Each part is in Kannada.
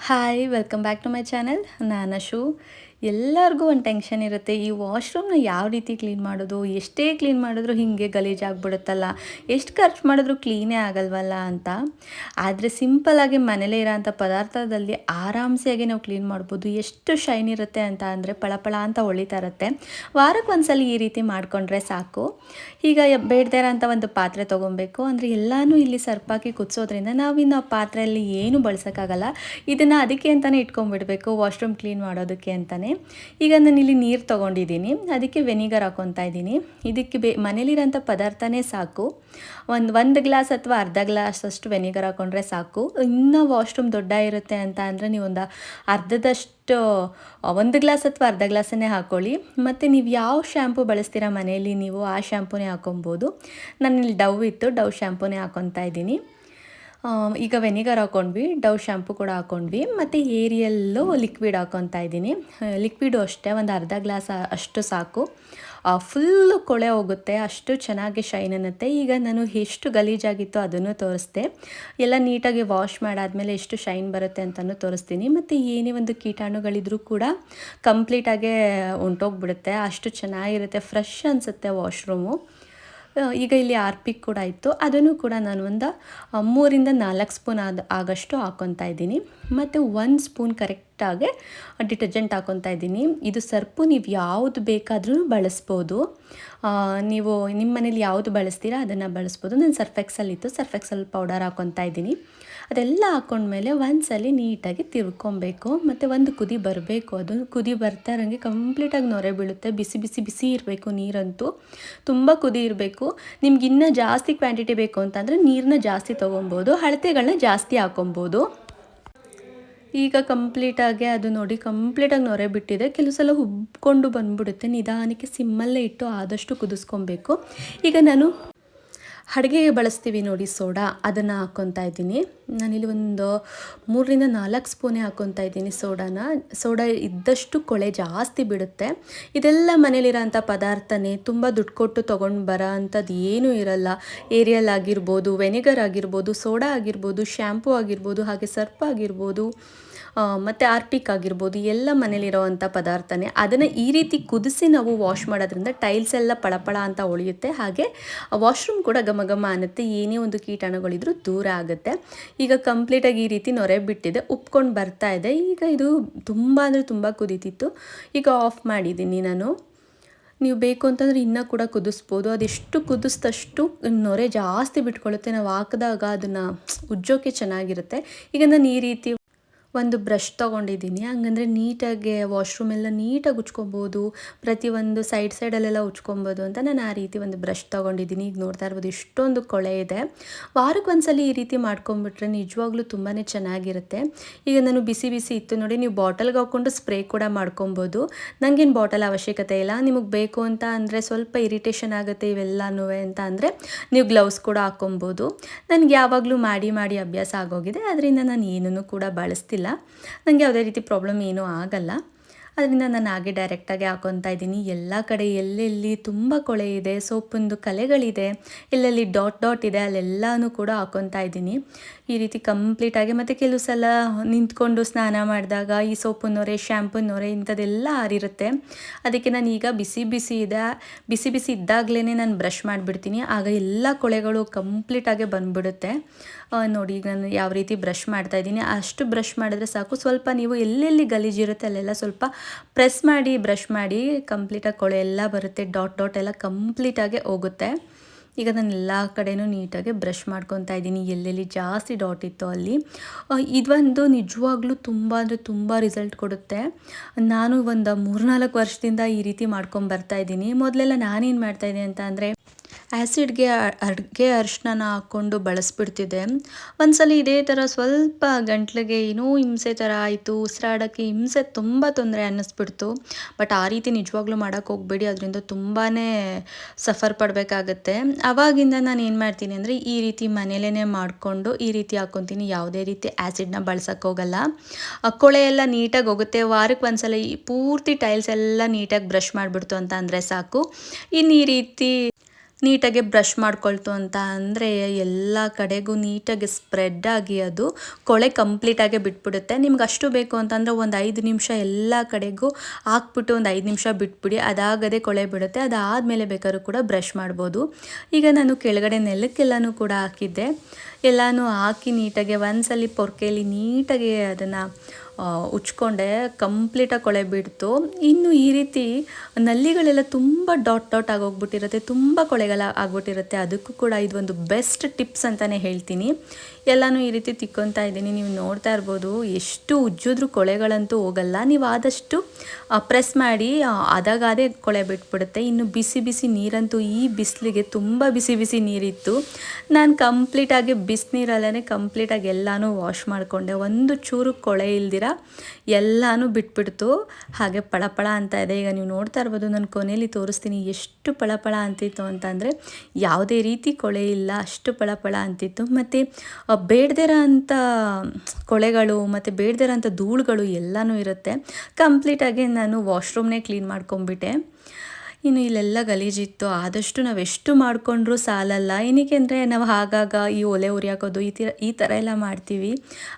hi welcome back to my channel ನಾನು ಶೂ ಎಲ್ಲರಿಗೂ ಒಂದು ಟೆನ್ಷನ್ ಇರುತ್ತೆ. ಈ ವಾಶ್ರೂಮ್ನ ಯಾವ ರೀತಿ ಕ್ಲೀನ್ ಮಾಡೋದು, ಎಷ್ಟೇ ಕ್ಲೀನ್ ಮಾಡಿದ್ರು ಹೀಗೆ ಗಲೀಜಾಗ್ಬಿಡುತ್ತಲ್ಲ ಎಷ್ಟು ಖರ್ಚು ಮಾಡಿದ್ರೂ ಕ್ಲೀನೇ ಆಗಲ್ವಲ್ಲ ಅಂತ. ಆದರೆ ಸಿಂಪಲ್ಲಾಗಿ ಮನೇಲೇ ಇರೋಂಥ ಪದಾರ್ಥದಲ್ಲಿ ಆರಾಮ್ಸೆಯಾಗಿ ನಾವು ಕ್ಲೀನ್ ಮಾಡ್ಬೋದು. ಎಷ್ಟು ಶೈನ್ ಇರುತ್ತೆ ಅಂತ ಅಂದರೆ ಪಳಪಳ ಅಂತ ಹೊಳಿತಾ ಇರುತ್ತೆ. ವಾರಕ್ಕೆ ಒಂದ್ಸಲ ಈ ರೀತಿ ಮಾಡಿಕೊಂಡ್ರೆ ಸಾಕು. ಈಗ ಬೇಡದೇ ಇರೋಂಥ ಒಂದು ಪಾತ್ರೆ ತೊಗೊಬೇಕು. ಅಂದರೆ ಎಲ್ಲನೂ ಇಲ್ಲಿ ಸರ್ಪಾಕಿ ಕುದಿಸೋದ್ರಿಂದ ನಾವಿನ್ನು ಆ ಪಾತ್ರೆಯಲ್ಲಿ ಏನು ಬಳಸೋಕ್ಕಾಗಲ್ಲ. ಇದನ್ನು ಅದಕ್ಕೆ ಅಂತಲೇ ಇಟ್ಕೊಂಡ್ಬಿಡ್ಬೇಕು ವಾಶ್ರೂಮ್ ಕ್ಲೀನ್ ಮಾಡೋದಕ್ಕೆ ಅಂತಲೇ ಈಗ ನಾನು ಇಲ್ಲಿ ನೀರು ತೊಗೊಂಡಿದ್ದೀನಿ ಅದಕ್ಕೆ ವೆನಿಗರ್ ಹಾಕೊತಾ ಇದ್ದೀನಿ ಇದಕ್ಕೆ ಬೇ, ಮನೇಲಿರೋಂಥ ಪದಾರ್ಥನೇ ಸಾಕು. ಒಂದು ಒಂದು ಗ್ಲಾಸ್ ಅಥವಾ ಅರ್ಧ ಗ್ಲಾಸ್ ಅಷ್ಟು ವೆನಿಗರ್ ಹಾಕೊಂಡ್ರೆ ಸಾಕು. ಇನ್ನೂ ವಾಶ್ರೂಮ್ ದೊಡ್ಡ ಇರುತ್ತೆ ಅಂತ ಅಂದರೆ ನೀವು ಒಂದು ಅರ್ಧದಷ್ಟು, ಒಂದು ಗ್ಲಾಸ್ ಅಥವಾ ಅರ್ಧ ಗ್ಲಾಸನ್ನೇ ಹಾಕ್ಕೊಳ್ಳಿ ಮತ್ತು ನೀವು ಯಾವ ಶ್ಯಾಂಪು ಬಳಸ್ತೀರಾ ಮನೆಯಲ್ಲಿ ನೀವು ಆ ಶ್ಯಾಂಪೂನೇ ಹಾಕೊಬೋದು. ನಾನಿಲ್ಲಿ ಡವ್ ಇತ್ತು, ಡವ್ ಶ್ಯಾಂಪೂನೇ ಹಾಕೊತಾ ಇದ್ದೀನಿ ಈಗ ವೆನಿಗರ್ ಹಾಕ್ಕೊಂಡ್ವಿ ಡವ್ ಶ್ಯಾಂಪು ಕೂಡ ಹಾಕ್ಕೊಂಡ್ವಿ ಮತ್ತು ಏರಿಯಲ್ಲು ಲಿಕ್ವಿಡ್ ಹಾಕ್ಕೊತಾ ಇದ್ದೀನಿ. ಲಿಕ್ವಿಡು ಅಷ್ಟೇ, ಒಂದು ಅರ್ಧ ಗ್ಲಾಸ್ ಅಷ್ಟು ಸಾಕು. ಫುಲ್ಲು ಕೊಳೆ ಹೋಗುತ್ತೆ, ಅಷ್ಟು ಚೆನ್ನಾಗಿ ಶೈನ್ ಅನ್ನತ್ತೆ. ಈಗ ನಾನು ಎಷ್ಟು ಗಲೀಜಾಗಿತ್ತು ಅದನ್ನು ತೋರಿಸ್ದೆ. ಎಲ್ಲ ನೀಟಾಗಿ ವಾಶ್ ಮಾಡಾದಮೇಲೆ ಎಷ್ಟು ಶೈನ್ ಬರುತ್ತೆ ಅಂತಲೂ ತೋರಿಸ್ತೀನಿ. ಮತ್ತು ಏನೇ ಒಂದು ಕೀಟಾಣುಗಳಿದ್ರೂ ಕೂಡ ಕಂಪ್ಲೀಟಾಗೆ ಉಂಟೋಗ್ಬಿಡುತ್ತೆ. ಅಷ್ಟು ಚೆನ್ನಾಗಿರುತ್ತೆ ಫ್ರೆಶ್ ಅನಿಸುತ್ತೆ ವಾಶ್ರೂಮು ಈಗ ಇಲ್ಲಿ ಆರ್ಪಿಕ್ ಕೂಡ ಇತ್ತು. ಅದನ್ನು ಕೂಡ ನಾನು ಒಂದು ಮೂರಿಂದ ನಾಲ್ಕು ಸ್ಪೂನ್ ಆದ ಆಗಷ್ಟು ಹಾಕ್ಕೊತಾ ಇದ್ದೀನಿ. ಮತ್ತು ಒಂದು ಸ್ಪೂನ್ ಕರೆಕ್ಟಾಗಿ ಡಿಟರ್ಜೆಂಟ್ ಹಾಕೊತಾ ಇದ್ದೀನಿ. ಇದು ಸರ್ಪು ನೀವು ಯಾವುದು ಬೇಕಾದರೂ ಬಳಸ್ಬೋದು. ನೀವು ನಿಮ್ಮ ಮನೇಲಿ ಯಾವುದು ಬಳಸ್ತೀರಾ ಅದನ್ನು ಬಳಸ್ಬೋದು. ನಾನು ಸರ್ಫೆಕ್ಸಲ್ಲಿತ್ತು ಸರ್ಫೆಕ್ಸಲ್ ಪೌಡರ್ ಹಾಕೊತಾ ಇದ್ದೀನಿ. ಅದೆಲ್ಲ ಹಾಕ್ಕೊಂಡ್ಮೇಲೆ ಒಂದ್ಸಲಿ ನೀಟಾಗಿ ತಿರ್ಕೊಬೇಕು. ಮತ್ತು ಒಂದು ಕುದಿ ಬರಬೇಕು. ಅದು ಕುದಿ ಬರ್ತಾ ಇರೋಂಗೆ ಕಂಪ್ಲೀಟಾಗಿ ನೊರೆ ಬೀಳುತ್ತೆ. ಬಿಸಿ ಬಿಸಿ ಬಿಸಿ ಇರಬೇಕು ನೀರಂತೂ. ತುಂಬ ಕುದಿ ಇರಬೇಕು. ನಿಮ್ಗೆ ಇನ್ನೂ ಜಾಸ್ತಿ ಕ್ವಾಂಟಿಟಿ ಬೇಕು ಅಂತಂದರೆ ನೀರನ್ನ ಜಾಸ್ತಿ ತೊಗೊಬೋದು ಅಳತೆಗಳನ್ನ ಜಾಸ್ತಿ ಹಾಕೊಬೋದು ಈಗ ಕಂಪ್ಲೀಟಾಗಿ ಅದು ನೋಡಿ ಕಂಪ್ಲೀಟಾಗಿ ನೊರೆ ಬಿಟ್ಟಿದೆ. ಕೆಲವು ಸಲ ಹುಬ್ಕೊಂಡು ಬಂದ್ಬಿಡುತ್ತೆ. ನಿಧಾನಕ್ಕೆ ಸಿಮ್ಮಲ್ಲೇ ಇಟ್ಟು ಆದಷ್ಟು ಕುದಿಸ್ಕೊಬೇಕು. ಈಗ ನಾನು ಅಡುಗೆಗೆ ಬಳಸ್ತೀವಿ ನೋಡಿ ಸೋಡಾ, ಅದನ್ನು ಹಾಕ್ಕೊತಾ ಇದ್ದೀನಿ. ನಾನಿಲ್ಲಿ ಒಂದು ಮೂರರಿಂದ ನಾಲ್ಕು ಸ್ಪೂನೇ ಹಾಕ್ಕೊತಾ ಇದ್ದೀನಿ ಸೋಡಾನ. ಸೋಡಾ ಇದ್ದಷ್ಟು ಕೊಳೆ ಜಾಸ್ತಿ ಬಿಡುತ್ತೆ. ಇದೆಲ್ಲ ಮನೇಲಿರೋಂಥ ಪದಾರ್ಥನೇ, ತುಂಬ ದುಡ್ಡು ಕೊಟ್ಟು ತೊಗೊಂಡು ಬರೋ ಅಂಥದ್ದು ಏನೂ ಇರಲ್ಲ. ಏರಿಯಲ್ ಆಗಿರ್ಬೋದು, ವೆನಿಗರ್ ಆಗಿರ್ಬೋದು, ಸೋಡಾ ಆಗಿರ್ಬೋದು, ಶ್ಯಾಂಪೂ ಆಗಿರ್ಬೋದು, ಹಾಗೆ ಸರ್ಪ್ ಆಗಿರ್ಬೋದು. ಮತ್ತು ಆರ್ಪಿಕ್ ಆಗಿರ್ಬೋದು, ಎಲ್ಲ ಮನೇಲಿರೋವಂಥ ಪದಾರ್ಥನೇ, ಅದನ್ನು ಈ ರೀತಿ ಕುದಿಸಿ ನಾವು ವಾಶ್ ಮಾಡೋದ್ರಿಂದ ಟೈಲ್ಸ್ ಎಲ್ಲ ಪಳಪಳ ಅಂತ ಉಳಿಯುತ್ತೆ. ಹಾಗೆ ವಾಶ್ರೂಮ್ ಕೂಡ ಘಮ ಘಮ ಅನ್ನುತ್ತೆ, ಏನೇ ಒಂದು ಕೀಟಾಣುಗಳಿದ್ರೂ ದೂರ ಆಗುತ್ತೆ. ಈಗ ಕಂಪ್ಲೀಟಾಗಿ ಈ ರೀತಿ ನೊರೆ ಬಿಟ್ಟಿದೆ, ಉಪ್ಕೊಂಡು ಬರ್ತಾ ಇದೆ. ಈಗ ಇದು ತುಂಬ ಅಂದರೆ ತುಂಬ ಕುದೀತಿತ್ತು. ಈಗ ಆಫ್ ಮಾಡಿದ್ದೀನಿ ನಾನು. ನೀವು ಬೇಕು ಅಂತಂದರೆ ಇನ್ನೂ ಕೂಡ ಕುದಿಸ್ಬೋದು. ಅದೆಷ್ಟು ಕುದಿಸಿದಷ್ಟು ನೊರೆ ಜಾಸ್ತಿ ಬಿಟ್ಕೊಳ್ಳುತ್ತೆ. ನಾವು ಹಾಕಿದಾಗ ಅದನ್ನು ಉಜ್ಜೋಕೆ ಚೆನ್ನಾಗಿರುತ್ತೆ. ಈಗ ನಾನು ಈ ರೀತಿ ಒಂದು ಬ್ರಷ್ ತೊಗೊಂಡಿದ್ದೀನಿ. ಹಂಗಂದ್ರೆ ನೀಟಾಗಿ ವಾಶ್ರೂಮ್ ಎಲ್ಲ ನೀಟಾಗಿ ಉಜ್ಕೊಬೋದು ಪ್ರತಿಯೊಂದು ಸೈಡ್ ಸೈಡಲ್ಲೆಲ್ಲ ಉಚ್ಕೊಬೋದು ಅಂತ ನಾನು ಆ ರೀತಿ ಒಂದು ಬ್ರಷ್ ತೊಗೊಂಡಿದ್ದೀನಿ. ಈಗ ನೋಡ್ತಾ ಇರ್ಬೋದು ಇಷ್ಟೊಂದು ಕೊಳೆ ಇದೆ. ವಾರಕ್ಕೆ ಒಂದ್ಸಲ ಈ ರೀತಿ ಮಾಡ್ಕೊಂಬಿಟ್ರೆ ನಿಜವಾಗ್ಲೂ ತುಂಬಾ ಚೆನ್ನಾಗಿರುತ್ತೆ. ಈಗ ನಾನು ಬಿಸಿ ಬಿಸಿ ಇತ್ತು ನೋಡಿ, ನೀವು ಬಾಟಲ್ಗೆ ಹಾಕ್ಕೊಂಡು ಸ್ಪ್ರೇ ಕೂಡ ಮಾಡ್ಕೊಬೋದು. ನನಗೇನು ಬಾಟಲ್ ಅವಶ್ಯಕತೆ ಇಲ್ಲ. ನಿಮಗೆ ಬೇಕು ಅಂತ ಅಂದರೆ ಸ್ವಲ್ಪ ಇರಿಟೇಷನ್ ಆಗುತ್ತೆ ಇವೆಲ್ಲನೂ ಅಂತ ಅಂದರೆ ನೀವು ಗ್ಲೌಸ್ ಕೂಡ ಹಾಕ್ಕೊಬೋದು. ನನಗೆ ಯಾವಾಗಲೂ ಮಾಡಿ ಮಾಡಿ ಅಭ್ಯಾಸ ಆಗೋಗಿದೆ. ಅದರಿಂದ ನಾನು ಏನೂ ಕೂಡ ಬಳಸ್ತಿಲ್ಲ. ನನಗೆ ಯಾವುದೇ ರೀತಿ ಪ್ರಾಬ್ಲಮ್ ಏನೂ ಆಗಲ್ಲ. ಅದರಿಂದ ನಾನು ಹಾಗೆ ಡೈರೆಕ್ಟಾಗಿ ಹಾಕೊತಾ ಇದ್ದೀನಿ. ಎಲ್ಲ ಕಡೆ ಎಲ್ಲೆಲ್ಲಿ ತುಂಬ ಕೊಳೆ ಇದೆ ಸೋಪಿಂದು ಕಲೆಗಳಿದೆ, ಎಲ್ಲೆಲ್ಲಿ ಡಾಟ್ ಡಾಟ್ ಇದೆ ಅಲ್ಲೆಲ್ಲನೂ ಕೂಡ ಹಾಕೊತಾ ಇದ್ದೀನಿ. ಈ ರೀತಿ ಕಂಪ್ಲೀಟಾಗಿ ಮತ್ತು ಕೆಲವು ಸಲ ನಿಂತ್ಕೊಂಡು ಸ್ನಾನ ಮಾಡಿದಾಗ ಈ ಸೋಪಿನ ಶ್ಯಾಂಪುನೋರೆ ಶ್ಯಾಂಪು ಇಂಥದ್ದೆಲ್ಲ ಆರಿರುತ್ತೆ. ಅದಕ್ಕೆ ನಾನು ಈಗ ಬಿಸಿ ಬಿಸಿ ಇದೆ, ಬಿಸಿ ಬಿಸಿ ಇದ್ದಾಗಲೇ ನಾನು ಬ್ರಷ್ ಮಾಡಿಬಿಡ್ತೀನಿ. ಆಗ ಎಲ್ಲ ಕೊಳೆಗಳು ಕಂಪ್ಲೀಟಾಗೆ ಬಂದ್ಬಿಡುತ್ತೆ. ನೋಡಿ, ಈಗ ನಾನು ಯಾವ ರೀತಿ ಬ್ರಷ್ ಮಾಡ್ತಾ ಇದ್ದೀನಿ. ಅಷ್ಟು ಬ್ರಷ್ ಮಾಡಿದ್ರೆ ಸಾಕು. ಸ್ವಲ್ಪ ನೀವು ಎಲ್ಲೆಲ್ಲಿ ಗಲೀಜಿರುತ್ತೆ ಅಲ್ಲೆಲ್ಲ ಸ್ವಲ್ಪ ಪ್ರೆಸ್ ಮಾಡಿ ಬ್ರಷ್ ಮಾಡಿ ಕಂಪ್ಲೀಟಾಗಿ ಕೊಳೆ ಎಲ್ಲ ಬರುತ್ತೆ. ಡಾಟ್ ಡಾಟ್ ಎಲ್ಲ ಕಂಪ್ಲೀಟಾಗೆ ಹೋಗುತ್ತೆ. ಈಗ ನಾನು ಎಲ್ಲ ಕಡೆನೂ ನೀಟಾಗಿ ಬ್ರಷ್ ಮಾಡ್ಕೊತಾ ಇದ್ದೀನಿ. ಎಲ್ಲೆಲ್ಲಿ ಜಾಸ್ತಿ ಡಾಟ್ ಇತ್ತು ಅಲ್ಲಿ. ಇದೊಂದು ನಿಜವಾಗ್ಲೂ ತುಂಬ ಅಂದರೆ ತುಂಬ ರಿಸಲ್ಟ್ ಕೊಡುತ್ತೆ. ನಾನು ಒಂದು ಮೂರ್ನಾಲ್ಕು ವರ್ಷದಿಂದ ಈ ರೀತಿ ಮಾಡ್ಕೊಂಡು ಬರ್ತಾ ಇದ್ದೀನಿ. ಮೊದಲೆಲ್ಲ ನಾನೇನು ಮಾಡ್ತಾಯಿದ್ದೀನಿ ಅಂತ ಅಂದರೆ ಆ್ಯಸಿಡ್ಗೆ ಅಡುಗೆ ಅರಿಶಿಣನ ಹಾಕ್ಕೊಂಡು ಬಳಸ್ಬಿಡ್ತಿದ್ದೆ. ಒಂದ್ಸಲ ಇದೇ ಥರ ಸ್ವಲ್ಪ ಗಂಟ್ಲಿಗೆ ಏನೋ ಹಿಂಸೆ ಥರ ಆಯಿತು ಉಸಿರಾಡೋಕ್ಕೆ ಹಿಂಸೆ ತುಂಬ ತೊಂದರೆ ಅನ್ನಿಸ್ಬಿಡ್ತು. ಬಟ್ ಆ ರೀತಿ ನಿಜವಾಗ್ಲೂ ಮಾಡೋಕ್ಕೆ ಹೋಗಬೇಡಿ, ಅದರಿಂದ ತುಂಬಾ ಸಫರ್ ಪಡಬೇಕಾಗತ್ತೆ. ಆವಾಗಿಂದ ನಾನು ಏನು ಮಾಡ್ತೀನಿ ಅಂದರೆ, ಈ ರೀತಿ ಮನೇಲೇ ಮಾಡಿಕೊಂಡು, ಈ ರೀತಿ ಹಾಕ್ಕೊತೀನಿ ಯಾವುದೇ ರೀತಿ ಆ್ಯಸಿಡ್ನ ಬಳಸೋಕ್ಕೆ ಹೋಗಲ್ಲ. ಕೊಳೆ ಎಲ್ಲ ನೀಟಾಗಿ ಹೋಗುತ್ತೆ. ವಾರಕ್ಕೆ ಒಂದ್ಸಲ ಈ ಪೂರ್ತಿ ಟೈಲ್ಸ್ ಎಲ್ಲ ನೀಟಾಗಿ ಬ್ರಷ್ ಮಾಡಿಬಿಡ್ತು ಅಂತ ಅಂದರೆ ಸಾಕು. ಇನ್ನು ಈ ರೀತಿ ನೀಟಾಗಿ ಬ್ರಷ್ ಮಾಡ್ಕೊಳ್ತು ಅಂತ ಅಂದರೆ ಎಲ್ಲ ಕಡೆಗೂ ನೀಟಾಗಿ ಸ್ಪ್ರೆಡ್ ಆಗಿ ಅದು ಕೊಳೆ ಕಂಪ್ಲೀಟಾಗಿ ಬಿಟ್ಬಿಡುತ್ತೆ. ನಿಮ್ಗೆ ಅಷ್ಟು ಬೇಕು ಅಂತಂದರೆ ಒಂದು ಐದು ನಿಮಿಷ ಎಲ್ಲ ಕಡೆಗೂ ಹಾಕ್ಬಿಟ್ಟು ಒಂದು ಐದು ನಿಮಿಷ ಬಿಟ್ಬಿಡಿ. ಅದಾಗದೆ ಕೊಳೆ ಬಿಡುತ್ತೆ. ಅದಾದಮೇಲೆ ಬೇಕಾದ್ರೂ ಕೂಡ ಬ್ರಷ್ ಮಾಡ್ಬೋದು. ಈಗ ನಾನು ಕೆಳಗಡೆ ನೆಲಕ್ಕೆಲ್ಲನೂ ಕೂಡ ಹಾಕಿದ್ದೆ. ಎಲ್ಲನೂ ಹಾಕಿ ನೀಟಾಗಿ ಒಂದ್ಸಲಿ ಪೊರ್ಕೆಯಲ್ಲಿ ನೀಟಾಗಿ ಅದನ್ನು ಉಚ್ಕೊಂಡೆ ಕಂಪ್ಲೀಟಾಗಿ ಕೊಳೆ ಬಿಡ್ತು. ಇನ್ನು ಈ ರೀತಿ ನಲ್ಲಿಗಳೆಲ್ಲ ತುಂಬ ಡಾಟ್ ಡಾಟ್ ಆಗೋಗ್ಬಿಟ್ಟಿರುತ್ತೆ ತುಂಬ ಕೊಳೆಗಳ ಆಗ್ಬಿಟ್ಟಿರುತ್ತೆ. ಅದಕ್ಕೂ ಕೂಡ ಇದೊಂದು ಬೆಸ್ಟ್ ಟಿಪ್ಸ್ ಅಂತಲೇ ಹೇಳ್ತೀನಿ. ಎಲ್ಲನೂ ಈ ರೀತಿ ತಿಕ್ಕೊತಾ ಇದ್ದೀನಿ. ನೀವು ನೋಡ್ತಾ ಇರ್ಬೋದು, ಎಷ್ಟು ಉಜ್ಜಿದ್ರೂ ಕೊಳೆಗಳಂತೂ ಹೋಗಲ್ಲ. ನೀವು ಆದಷ್ಟು ಪ್ರೆಸ್ ಮಾಡಿ ಅದಾಗಾದೇ ಕೊಳೆ ಬಿಟ್ಬಿಡುತ್ತೆ. ಇನ್ನು ಬಿಸಿ ಬಿಸಿ ನೀರಂತೂ ಈ ಬಿಸಿಲಿಗೆ ತುಂಬ ಬಿಸಿ ಬಿಸಿ ನೀರಿತ್ತು. ನಾನು ಕಂಪ್ಲೀಟಾಗಿ ಬಿಸಿನೀರಲ್ಲೇ ಕಂಪ್ಲೀಟಾಗಿ ಎಲ್ಲನೂ ವಾಶ್ ಮಾಡಿಕೊಂಡೆ. ಒಂದು ಚೂರು ಕೊಳೆ ಇಲ್ದಿರ ಎಲ್ಲನೂ ಬಿಟ್ಬಿಡ್ತು. ಹಾಗೆ ಪಳಪಳ ಅಂತ ಇದೆ. ಈಗ ನೀವು ನೋಡ್ತಾ ಇರ್ಬೋದು, ನಾನು ಕೊನೆಯಲ್ಲಿ ತೋರಿಸ್ತೀನಿ ಎಷ್ಟು ಪಳಪಳ ಅಂತಿತ್ತು ಅಂತಂದರೆ, ಯಾವುದೇ ರೀತಿ ಕೊಳೆ ಇಲ್ಲ, ಅಷ್ಟು ಪಳಪಳ ಅಂತಿತ್ತು. ಮತ್ತು ಬೇಡದಿರೋ ಅಂಥ ಕೊಳೆಗಳು, ಮತ್ತು ಬೇಡದಿರೋ ಅಂಥ ಧೂಳುಗಳು ಎಲ್ಲನೂ ಇರುತ್ತೆ. ಕಂಪ್ಲೀಟಾಗಿ ನಾನು ವಾಶ್ರೂಮ್ನೇ ಕ್ಲೀನ್ ಮಾಡ್ಕೊಂಬಿಟ್ಟೆ. ಇನ್ನು ಇಲ್ಲೆಲ್ಲ ಗಲೀಜಿತ್ತು. ಆದಷ್ಟು ನಾವು ಎಷ್ಟು ಮಾಡಿಕೊಂಡ್ರೂ ಸಾಲಲ್ಲ. ಏನಕ್ಕೆ ಅಂದರೆ ನಾವು ಆಗಾಗ ಈ ಒಲೆ ಉರಿಯಾಕೋದು ಈ ಥರ ಈ ಥರ ಎಲ್ಲ ಮಾಡ್ತೀವಿ.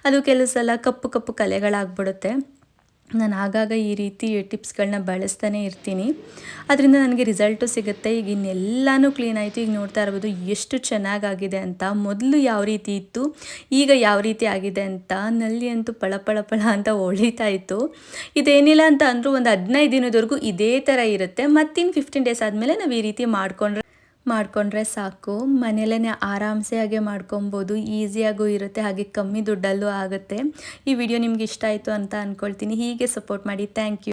ಅದು ಕೆಲವು ಸಲ ಕಪ್ಪು ಕಪ್ಪು ಕಲೆಗಳಾಗ್ಬಿಡುತ್ತೆ. ನಾನು ಆಗಾಗ ಈ ರೀತಿ ಟಿಪ್ಸ್ಗಳನ್ನ ಬಳಸ್ತಾನೆ ಇರ್ತೀನಿ. ಅದರಿಂದ ನನಗೆ ರಿಸಲ್ಟು ಸಿಗುತ್ತೆ. ಈಗ ಇನ್ನೆಲ್ಲನೂ ಕ್ಲೀನ್ ಆಯಿತು. ಈಗ ನೋಡ್ತಾ ಇರ್ಬೋದು ಎಷ್ಟು ಚೆನ್ನಾಗಾಗಿದೆ ಅಂತ. ಮೊದಲು ಯಾವ ರೀತಿ ಇತ್ತು, ಈಗ ಯಾವ ರೀತಿ ಆಗಿದೆ ಅಂತ. ನಲ್ಲಿ ಅಂತೂ ಪಳ ಪಳ ಪಳ ಅಂತ ಹೊಳಿತಾ ಇತ್ತು. ಇದೇನಿಲ್ಲ ಅಂತ ಅಂದರೂ ಒಂದು ಹದಿನೈದು ದಿನದವರೆಗೂ ಇದೇ ಥರ ಇರುತ್ತೆ. ಮತ್ತಿನ್ನು ಫಿಫ್ಟೀನ್ ಡೇಸ್ ಆದಮೇಲೆ ನಾವು ಈ ರೀತಿ ಮಾಡಿಕೊಂಡ್ರೆ ಮಾಡಿಕೊಂಡ್ರೆ ಸಾಕು. ಮನೆಯಲ್ಲೇ ಆರಾಮ್ಸೆ ಹಾಗೆ ಮಾಡ್ಕೊಬೋದು ಈಸಿಯಾಗೂ ಇರುತ್ತೆ, ಹಾಗೆ ಕಮ್ಮಿ ದುಡ್ಡಲ್ಲೂ ಆಗುತ್ತೆ. ಈ ವಿಡಿಯೋ ನಿಮ್ಗೆ ಇಷ್ಟ ಆಯಿತು ಅಂತ ಅಂದ್ಕೊಳ್ತೀನಿ ಹೀಗೆ ಸಪೋರ್ಟ್ ಮಾಡಿ. Thank you